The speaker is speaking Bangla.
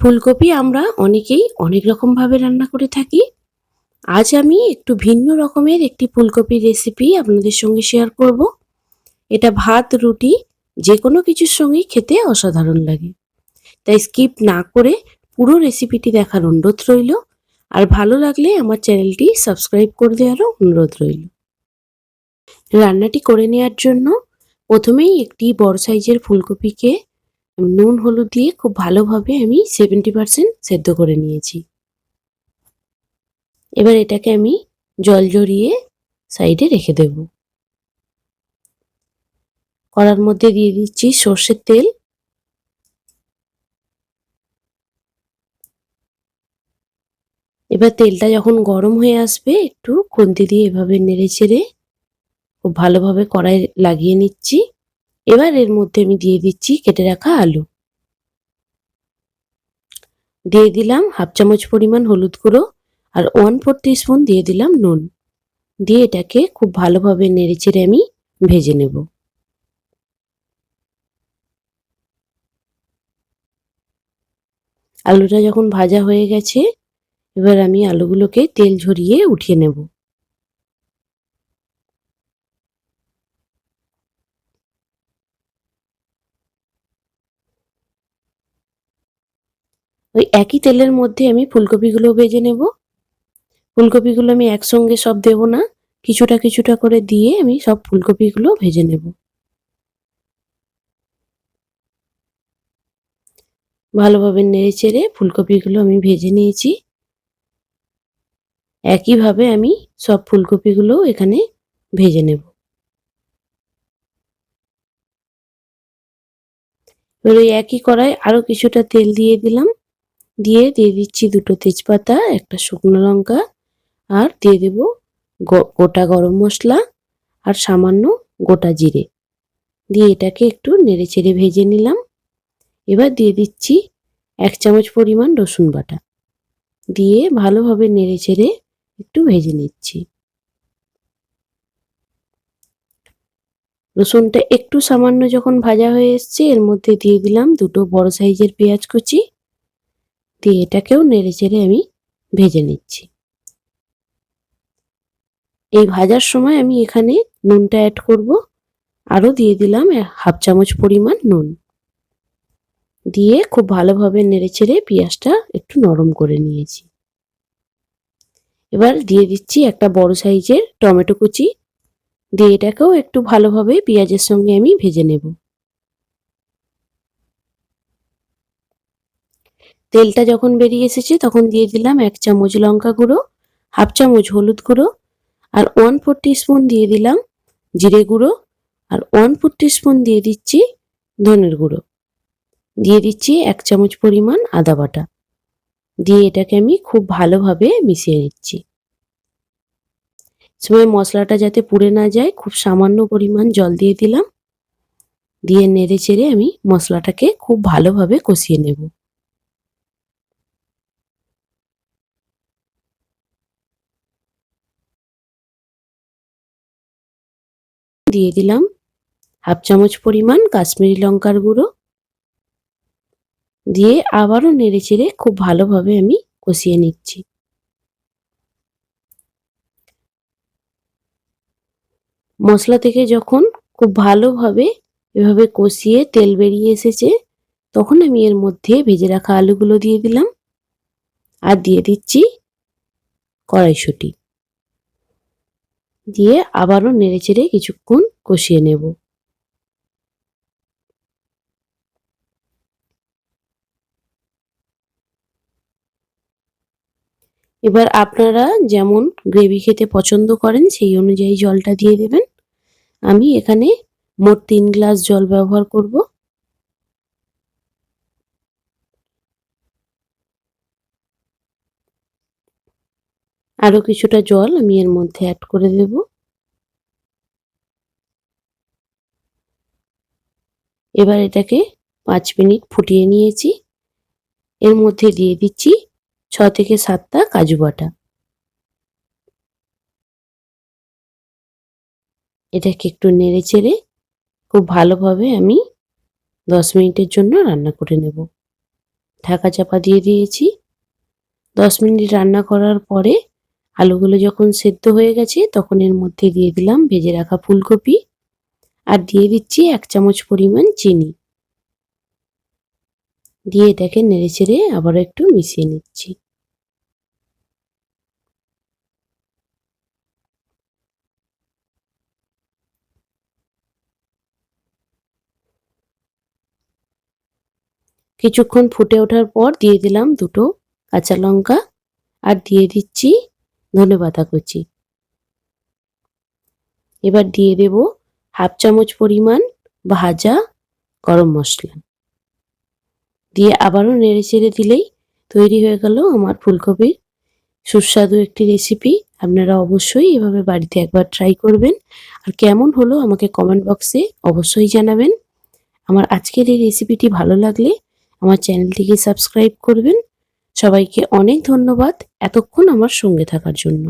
ফুলকপি আমরা অনেকেই অনেক রকমভাবে রান্না করে থাকি। আজ আমি একটু ভিন্ন রকমের একটি ফুলকপির রেসিপি আপনাদের সঙ্গে শেয়ার করব। এটা ভাত, রুটি যে কোনো কিছুর সঙ্গেই খেতে অসাধারণ লাগে। তাই স্কিপ না করে পুরো রেসিপিটি দেখার অনুরোধ রইল। আর ভালো লাগলে আমার চ্যানেলটি সাবস্ক্রাইব করে দেওয়ারও অনুরোধ রইল। রান্নাটি করে নেওয়ার জন্য প্রথমেই একটি বড় সাইজের ফুলকপিকে নুন হলুদ দিয়ে খুব ভালোভাবে আমি সেভেন্টি পার্সেন্ট সেদ্ধ করে নিয়েছি। এবার এটাকে আমি জল জড়িয়ে সাইডে রেখে দেব। কড়ার মধ্যে দিয়ে দিচ্ছি সর্ষের তেল। এবার তেলটা যখন গরম হয়ে আসবে, একটু খুন্তি দিয়ে এভাবে নেড়ে চেড়ে খুব ভালোভাবে কড়াই লাগিয়ে নিচ্ছি। এবার এর মধ্যে আমি দিয়ে দিচ্ছি কেটে রাখা আলু। দিয়ে দিলাম হাফ চামচ পরিমাণ হলুদ গুঁড়ো আর ওয়ান ফোর স্পুন দিয়ে দিলাম নুন। দিয়ে এটাকে খুব ভালোভাবে নেড়ে চেড়ে আমি ভেজে নেব। আলুটা যখন ভাজা হয়ে গেছে, এবার আমি আলুগুলোকে তেল ঝরিয়ে উঠিয়ে নেব। ওই একই তেলের মধ্যে আমি ফুলকপিগুলো ভেজে নেব। ফুলকপিগুলো আমি একসঙ্গে সব দেব না, কিছুটা কিছুটা করে দিয়ে আমি সব ফুলকপিগুলো ভেজে নেব। ভালোভাবে নেড়ে চেড়ে ফুলকপিগুলো আমি ভেজে নিয়েছি। একইভাবে আমি সব ফুলকপিগুলো এখানে ভেজে নেব। এবার ওই একই কড়াই আরও কিছুটা তেল দিয়ে দিলাম। দিয়ে দিয়ে দিচ্ছি দুটো তেজপাতা, একটা শুকনো লঙ্কা আর দিয়ে দেব গোটা গরম মশলা আর সামান্য গোটা জিরে। দিয়ে এটাকে একটু নেড়ে চেড়ে ভেজে নিলাম। এবার দিয়ে দিচ্ছি এক চামচ পরিমাণ রসুন বাটা। দিয়ে ভালোভাবে নেড়ে চেড়ে একটু ভেজে নিচ্ছি। রসুনটা একটু সামান্য যখন ভাজা হয়ে এসছে, এর মধ্যে দিয়ে দিলাম দুটো বড় সাইজের পেঁয়াজ কুচি দিয়ে এটাকেও নেড়ে চেড়ে আমি ভেজে নিচ্ছি। এই ভাজার সময় আমি এখানে নুনটা অ্যাড করব। আরও দিয়ে দিলাম হাফ চামচ পরিমাণ নুন। দিয়ে খুব ভালোভাবে নেড়ে চেড়ে পেঁয়াজটা একটু নরম করে নিয়েছি। এবার দিয়ে দিচ্ছি একটা বড় সাইজের টমেটো কুচি। দিয়ে এটাকেও একটু ভালোভাবে পেঁয়াজের সঙ্গে আমি ভেজে নেব। তেলটা যখন বেরিয়ে এসেছে, তখন দিয়ে দিলাম এক চামচ লঙ্কা গুঁড়ো, হাফ চামচ হলুদ গুঁড়ো, আর ওয়ান ফোর স্পুন দিয়ে দিলাম জিরে গুঁড়ো, আর ওয়ান ফোর স্পুন দিয়ে দিচ্ছি ধনের গুঁড়ো। দিয়ে দিচ্ছি এক চামচ পরিমাণ আদা বাটা। দিয়ে এটাকে আমি খুব ভালোভাবে মিশিয়ে নিচ্ছি। সময় মশলাটা যাতে পুড়ে না যায়, খুব সামান্য পরিমাণ জল দিয়ে দিলাম। দিয়ে নেড়ে চেড়ে আমি মশলাটাকে খুব ভালোভাবে কষিয়ে নেব। দিয়ে দিলাম। হাফ চামচ পরিমাণ কাশ্মীরি লঙ্কার গুঁড়ো। দিয়ে আবারও নেড়ে চেড়ে খুব ভালোভাবে আমি কষিয়ে নিচ্ছি। মশলা থেকে যখন খুব ভালোভাবে এভাবে কষিয়ে তেল বেরিয়ে এসেছে, তখন আমি এর মধ্যে ভেজে রাখা আলুগুলো দিয়ে দিলাম। আর দিয়ে দিচ্ছি কড়াইশুঁটি। দিয়ে আবারও নেড়ে চেড়ে কিছুক্ষণ কষিয়ে নেব। এবার আপনারা যেমন গ্রেভি খেতে পছন্দ করেন, সেই অনুযায়ী জলটা দিয়ে দেবেন। আমি এখানে মোট তিন গ্লাস জল ব্যবহার করব। আরও কিছুটা জল আমি এর মধ্যে অ্যাড করে দেব। এবার এটাকে পাঁচ মিনিট ফুটিয়ে নিয়েছি। এর মধ্যে দিয়ে দিচ্ছি ছ থেকে সাতটা কাজু বাটা। এটাকে একটু নেড়ে চেড়ে খুব ভালোভাবে আমি দশ মিনিটের জন্য রান্না করে নেব। ঢাকা চাপা দিয়ে দিয়েছি। দশ মিনিট রান্না করার পরে আলুগুলো যখন সেদ্ধ হয়ে গেছে, তখন এর মধ্যে দিয়ে দিলাম ভেজে রাখা ফুলকপি আর দিয়ে দিচ্ছি এক চামচ পরিমাণ চিনি। দিয়ে এটাকে নেড়ে চেড়ে আবারও একটু মিশিয়ে নিচ্ছি। কিছুক্ষণ ফুটে ওঠার পর দিয়ে দিলাম দুটো কাঁচা লঙ্কা আর দিয়ে দিচ্ছি ধনে পাতা কুচি এবার দিয়ে দেব হাফ চামচ পরিমাণ ভাজা গরম মশলা। দিয়ে আবারও নেড়ে চেড়ে দিলেই তৈরি হয়ে গেল আমার ফুলকপির সুস্বাদু একটি রেসিপি, আপনারা অবশ্যই এভাবে বাড়িতে একবার ট্রাই করবেন। আর কেমন হলো আমাকে কমেন্ট বক্সে অবশ্যই জানাবেন। আমার আজকের এই রেসিপিটি ভালো লাগলে আমার চ্যানেলটিকে সাবস্ক্রাইব করবেন। সবাইকে অনেক ধন্যবাদ এতক্ষণ আমার সঙ্গে থাকার জন্য।